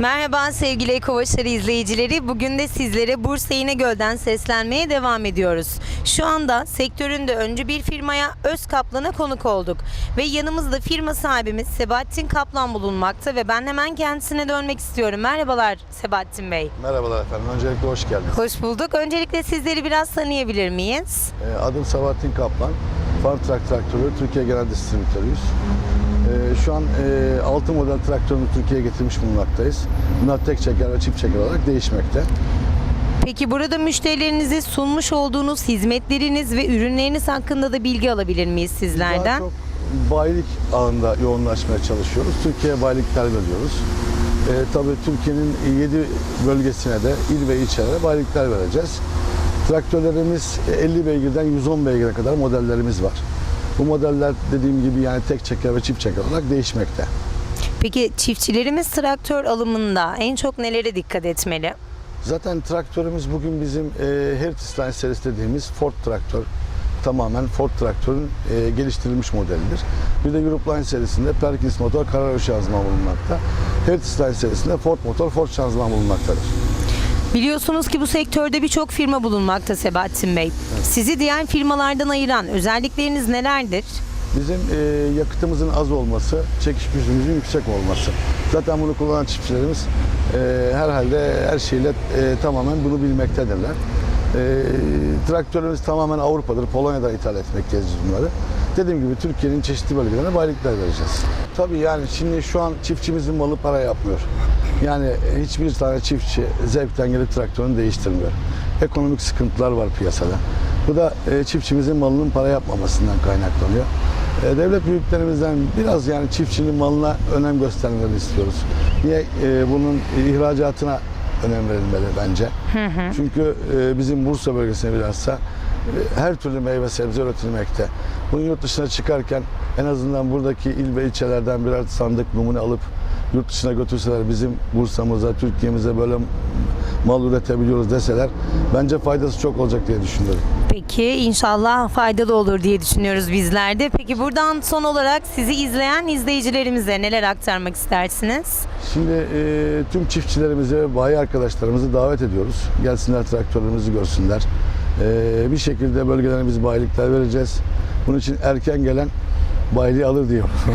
Merhaba sevgili Ekovaşarı izleyicileri. Bugün de sizlere Bursa İnegöl'den seslenmeye devam ediyoruz. Şu anda sektöründe öncü bir firmaya Öz Kaplan'a konuk olduk. Ve yanımızda firma sahibimiz Sebahattin Kaplan bulunmakta ve ben hemen kendisine dönmek istiyorum. Merhabalar Sebahattin Bey. Merhabalar efendim. Öncelikle hoş geldiniz. Hoş bulduk. Öncelikle sizleri biraz tanıyabilir miyiz? Ee, Adım Sabahattin Kaplan. Farm Trak Traktörü Türkiye Genel Distribütörüyüz. Ee, Şu an 6 model traktörünü Türkiye'ye getirmiş bulunmaktayız. Bunlar tek çeker ve çift çeker olarak değişmekte. Peki burada müşterilerinize sunmuş olduğunuz hizmetleriniz ve ürünleriniz hakkında da bilgi alabilir miyiz Daha sizlerden? çok bayilik ağında yoğunlaşmaya çalışıyoruz. Türkiye'ye bayilikler veriyoruz. Ee, tabii Türkiye'nin 7 bölgesine de il ve ilçelere bayilikler vereceğiz. Traktörlerimiz 50 beygirden 110 beygire kadar modellerimiz var. Bu modeller dediğim gibi yani tek çeker ve çift çeker olarak değişmekte. Peki çiftçilerimiz traktör alımında en çok nelere dikkat etmeli? Zaten traktörümüz bugün bizim e, Heritage Line serisi dediğimiz Ford traktör. Tamamen Ford traktörün e, geliştirilmiş modelidir. Bir de Europe Line serisinde Perkins motor karar şanzıman bulunmakta. Heritage Line serisinde Ford motor Ford şanzıman bulunmaktadır. Biliyorsunuz ki bu sektörde birçok firma bulunmakta Sebahattin Bey. Sizi diğer firmalardan ayıran özellikleriniz nelerdir? Bizim e, yakıtımızın az olması, çekiş gücümüzün yüksek olması. Zaten bunu kullanan çiftçilerimiz e, herhalde her şeyle e, tamamen bunu bilmektedirler. E, traktörümüz tamamen Avrupa'dır. Polonya'dan ithal etmekteyiz bunları. Dediğim gibi Türkiye'nin çeşitli bölgelerine bayilikler vereceğiz. Tabii yani şimdi şu an çiftçimizin malı para yapmıyor. Yani hiçbir tane çiftçi zevkten gelip traktörünü değiştirmiyor. Ekonomik sıkıntılar var piyasada. Bu da e, çiftçimizin malının para yapmamasından kaynaklanıyor. E, devlet büyüklerimizden biraz yani çiftçinin malına önem göstermelerini istiyoruz. Niye? E, bunun ihracatına önem verilmeli bence. Çünkü e, bizim Bursa bölgesine bilhassa her türlü meyve sebze üretilmekte. Bunu yurt dışına çıkarken en azından buradaki il ve ilçelerden birer sandık numune alıp yurt dışına götürseler bizim Bursa'mıza, Türkiye'mize böyle mal üretebiliyoruz deseler bence faydası çok olacak diye düşünüyorum. Peki inşallah faydalı olur diye düşünüyoruz bizler de. Peki buradan son olarak sizi izleyen izleyicilerimize neler aktarmak istersiniz? Şimdi e, tüm çiftçilerimizi ve bayi arkadaşlarımızı davet ediyoruz. Gelsinler traktörlerimizi görsünler. E, bir şekilde bölgelerine biz bayilikler vereceğiz. Bunun için erken gelen bayiliği alır diyor.